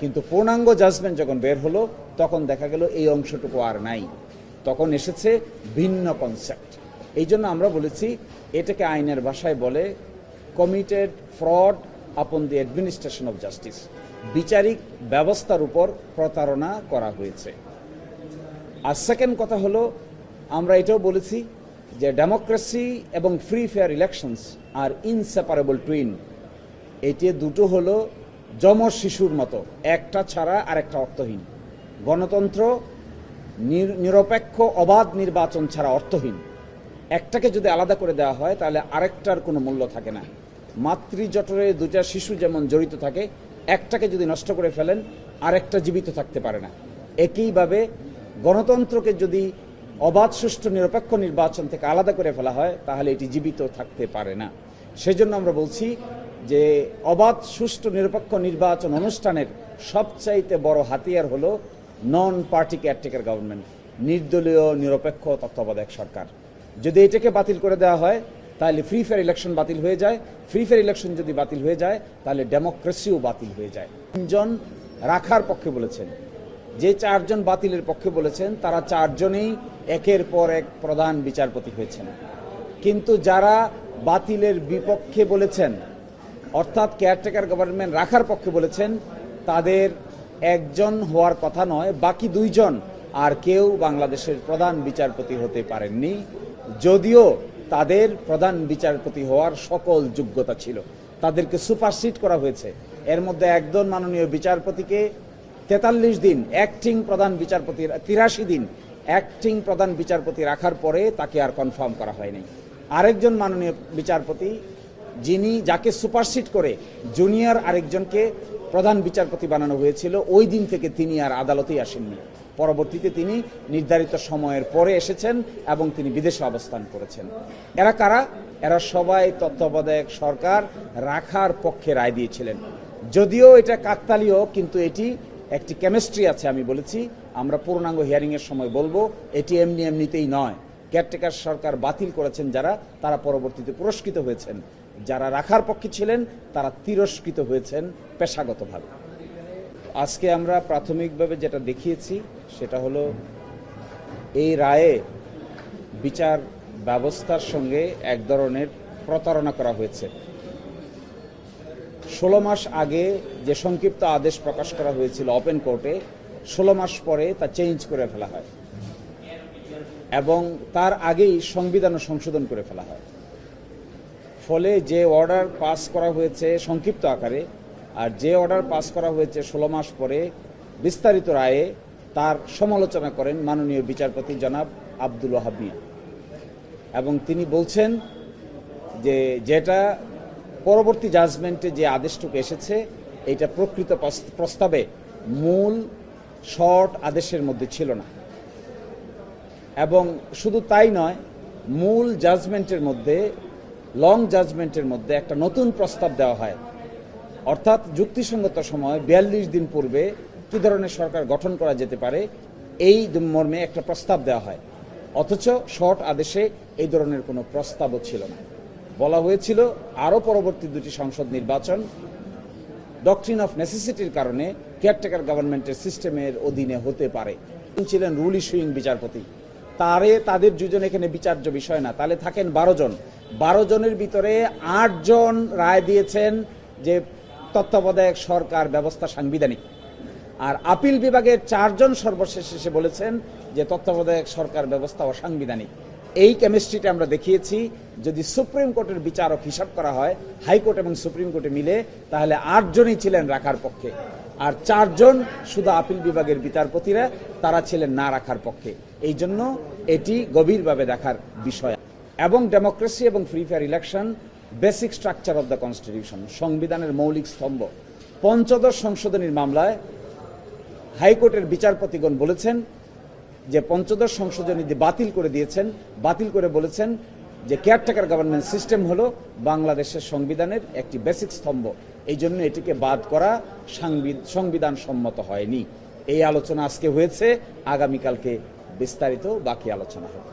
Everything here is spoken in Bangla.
কিন্তু পূর্ণাঙ্গ জাজমেন্ট যখন বের হলো, তখন দেখা গেল এই অংশটুকু আর নাই। তখন এসেছে ভিন্ন কনসেপ্ট এই জন্য আমরা বলেছি, এটাকে আইনের ভাষায় বলে কমিটেড ফ্রড আপন দি অ্যাডমিনিস্ট্রেশন অফ জাস্টিস বিচারিক ব্যবস্থার উপর প্রতারণা করা হয়েছে। আর সেকেন্ড কথা হলো, আমরা এটাও বলেছি যে ডেমোক্রেসি এবং ফ্রি ফেয়ার ইলেকশনস আর ইনসেপারেবল টুইন এটি দুটো হলো যম শিশুর মতো, একটা ছাড়া আরেকটা অর্থহীন। গণতন্ত্র নির- নিরপেক্ষ, অবাধ নির্বাচন ছাড়া অর্থহীন। একটাকে যদি আলাদা করে দেওয়া হয়, তাহলে আরেকটার কোনো মূল্য থাকে না। মাতৃজঠরে দুটা শিশু যেমন জড়িত থাকে, একটাকে যদি নষ্ট করে ফেলেন, আরেকটা জীবিত থাকতে পারে না। একইভাবে গণতন্ত্রকে যদি অবাধ, সুষ্ঠু, নিরপেক্ষ নির্বাচন থেকে আলাদা করে ফেলা হয়, তাহলে এটি জীবিত থাকতে পারে না। সেজন্য আমরা বলছি যে অবাধ, সুষ্ঠু, নিরপেক্ষ নির্বাচন অনুষ্ঠানের সবচাইতে বড় হাতিয়ার হলো নন পার্টি কেয়ারটেকার গভর্নমেন্ট নির্দলীয়, নিরপেক্ষ, তত্ত্বাবধায়ক সরকার। যদি এটাকে বাতিল করে দেওয়া হয়, তাহলে ফ্রি ফেয়ার ইলেকশন বাতিল হয়ে যায়। ফ্রি ফেয়ার ইলেকশন যদি বাতিল হয়ে যায়, তাহলে ডেমোক্রেসিও বাতিল হয়ে যায়। তিনজন রাখার পক্ষে বলেছেন। যে চারজন বাতিলের পক্ষে বলেছেন, তারা চারজনেই একের পর এক প্রধান বিচারপতি হয়েছেন। কিন্তু যারা বাতিলের বিপক্ষে বলেছেন অর্থাৎ কেয়ারটেকার গভর্নমেন্ট রাখার পক্ষে বলেছেন, তাদের একজন হওয়ার কথা নয়, বাকি দুইজন আর কেউ বাংলাদেশের প্রধান বিচারপতি হতে পারেননি, যদিও তাদের প্রধান বিচারপতি হওয়ার সকল যোগ্যতা ছিল। তাদেরকে সুপারসিড করা হয়েছে। এর মধ্যে একজন মাননীয় বিচারপতিকে তেতাল্লিশ দিন অ্যাক্টিং প্রধান বিচারপতি, তিরাশি দিন অ্যাক্টিং প্রধান বিচারপতি রাখার পরে তাকে আর কনফার্ম করা হয়নি। আরেকজন মাননীয় বিচারপতি যিনি যাকে সুপারসিড করে জুনিয়র আরেকজনকে প্রধান বিচারপতি বানানো হয়েছিল, ওই দিন থেকে তিনি আর আদালতেই আসেননি। পরবর্তীতে তিনি নির্ধারিত সময়ের পরে এসেছেন এবং তিনি বিদেশে অবস্থান করেছেন। এরা কারা? এরা সবাই তত্ত্বাবধায়ক সরকার, রাখার পক্ষে রায় দিয়েছিলেন। যদিও এটা কাকতালীয়, কিন্তু এটি একটি কেমিস্ট্রি আছে আমি বলেছি। আমরা পূর্ণাঙ্গ হিয়ারিংয়ের সময় বলব, এটি এমনি এমনিতেই নয়। কেয়ারটেকার সরকার বাতিল করেছেন যারা, তারা পরবর্তীতে পুরস্কৃত হয়েছেন। যারা রাখার পক্ষে ছিলেন, তারা তিরস্কৃত হয়েছেন পেশাগতভাবে। আজকে আমরা প্রাথমিকভাবে যেটা দেখিয়েছি, সেটা হলো এই রায়ে বিচার ব্যবস্থার সঙ্গে এক ধরনের প্রতারণা করা হয়েছে। ষোলো মাস আগে যে সংক্ষিপ্ত আদেশ প্রকাশ করা হয়েছিল ওপেন কোর্টে ষোলো মাস পরে তা চেঞ্জ করে ফেলা হয়। এবং তার আগেই সংবিধানও সংশোধন করে ফেলা হয়। ফলে যে অর্ডার পাস করা হয়েছে সংক্ষিপ্ত আকারে আর যে অর্ডার পাস করা হয়েছে ষোলো মাস পরে বিস্তারিত রায়ে তার সমালোচনা করেন মাননীয় বিচারপতি জনাব আব্দুল মিয়া এবং তিনি বলছেন যে যেটা পরবর্তী জাজমেন্টে যে আদেশটুকু এসেছে এটা প্রকৃত প্রস- প্রস্তাবে মূল শর্ট আদেশের মধ্যে ছিল না। এবং শুধু তাই নয়, মূল জাজমেন্টের মধ্যে লং জাজমেন্টের মধ্যে একটা নতুন প্রস্তাব দেওয়া হয়। অর্থাৎ যুক্তিসঙ্গত সময় বিয়াল্লিশ দিন পূর্বে কী ধরনের সরকার গঠন করা যেতে পারে, এই মর্মে একটা প্রস্তাব দেওয়া হয়। অথচ শর্ট আদেশে এই ধরনের কোনো প্রস্তাবও ছিল না। বলা হয়েছিল, আরও পরবর্তী দুটি সংসদ নির্বাচন ডকট্রিন অফ নেসেসিটির কারণে কেয়ারটেকার গভর্নমেন্টের সিস্টেমের অধীনে হতে পারে। ছিলেন রুল ইস্যুইং বিচারপতি। তারে তাদের দুজন এখানে বিচার্য বিষয় না। তাহলে থাকেন বারো জন। বারো জনের ভিতরে আট জন রায় দিয়েছেন যে তত্ত্বাবধায়ক সরকার ব্যবস্থা সাংবিধানিক। আর আপিল বিভাগের চারজন সর্বশেষ এসে বলেছেন যে তত্ত্বাবধায়ক সরকার ব্যবস্থা অসাংবিধানিক। এই কেমিস্ট্রিটা আমরা দেখিয়েছি, যদি সুপ্রিম কোর্টের বিচারক হিসাব করা হয়, হাইকোর্ট এবং সুপ্রিম কোর্টে মিলে, তাহলে আটজনই ছিলেন রাখার পক্ষে। আর চারজন শুধু আপিল বিভাগের বিচারপতিরা, তারা ছিলেন না রাখার পক্ষে। এই জন্য এটি গভীরভাবে দেখার বিষয়। এবং ডেমোক্রেসি এবং free fair election basic structure of the constitution সংবিধানের মৌলিক স্তম্ভ। পঞ্চদশ সংশোধনীর মামলায় হাইকোর্টের বিচারপতিগণ বলেছেন যে পঞ্চদশ সংশোধনী বাতিল করে দিয়েছেন, বাতিল করে বলেছেন যে কেয়ারটেকার গভর্নমেন্ট সিস্টেম হলো বাংলাদেশের সংবিধানের একটি বেসিক স্তম্ভ। এই জন্য এটিকে বাদ করা সাংবি- সংবিধান সম্মত হয়নি। এই আলোচনা আজকে হয়েছে, আগামীকালকে বিস্তারিত বাকি আলোচনা হবে।